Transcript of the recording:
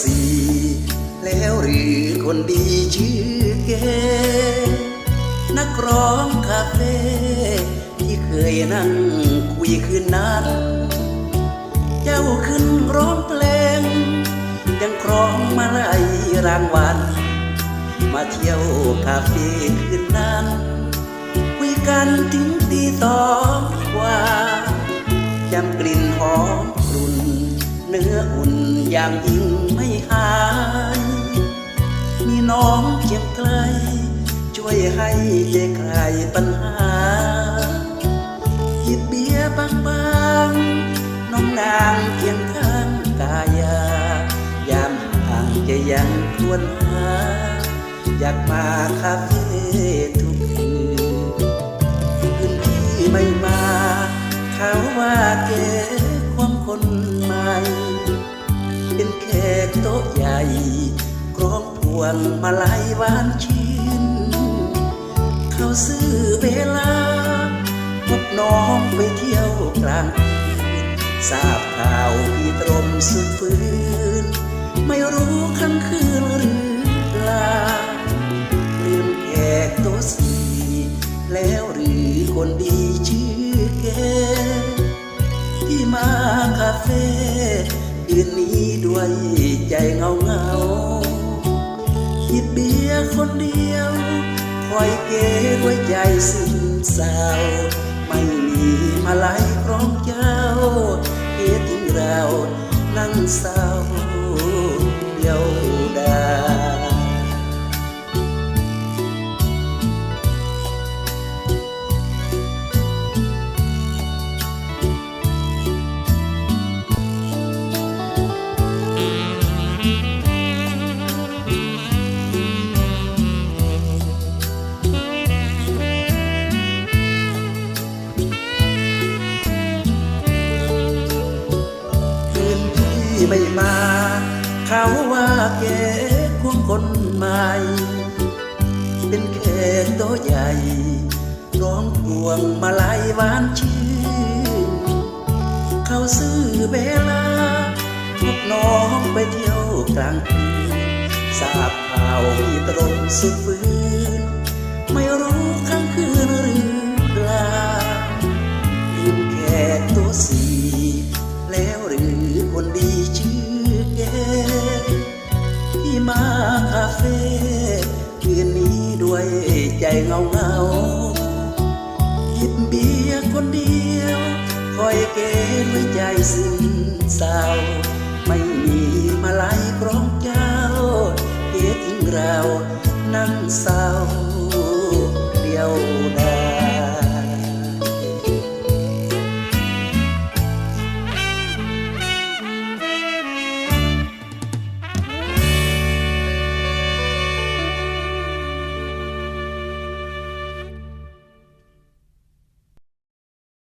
สีแล้วหรือคนดีชื่อเกนักร้องคาเฟ่ที่เคยนั่งคุยคืนนั้นเจ้าขึ้นร้องเพลง ยังครองมาไล่รางวัลมาเที่ยวคาเฟ่คืนนั้นคุยกันถึงตีสองว่าจำกลิ่นหอมกรุ่นเนื้ออุ่นอย่างยิ่ง หายมีน้องเคียงไกล ช่วยให้ได้คลายปัญหาหยิบเบียร์บางๆน้องนางเคียงข้างกายายามห่างจะยังทวนหา อยากมาคาเฟ่ทุก โต๊ะใหญ่กรองพวงมาลัยหวานชื่นเข้าซื้อเวลาพบน้องไปเที่ยวกลางคืนทราบข่าวพี่ตรมสุดฟื้น ไม่รู้ค่ำคืนหรือเปล่าลืมแขกโต๊ะสีแล้วหรือคนดีชื่อแกที่มาคาเฟ่ คืนนี้ด้วยใจเงาเงา คิดเบียร์คนเดียว คอยเก๋ด้วยใจซึมเศร้า ไม่มีมาลัยครองเจ้าเก๋ทิ้งเรานั่งเศร้า ไม่มา เขาว่าแกควงคนใหม่ เป็นแขกโต๊ะใหญ่ร้องพวงมาลายหวานชื่นเขาซื้อเวลาพวกน้องไปเที่ยวกลางคืนทราบข่าวพี่ตรงสุดฟื้น ที่มาคาเฟ่คืนนี้ด้วยใจเงาเงาๆหยิบเบียร์คนเดียวคอยเกด้วยใจซึ้งเศร้าไม่มีมาลัยพร้อมเจ้าเกทิ้งเรานั่งเศร้าเดียว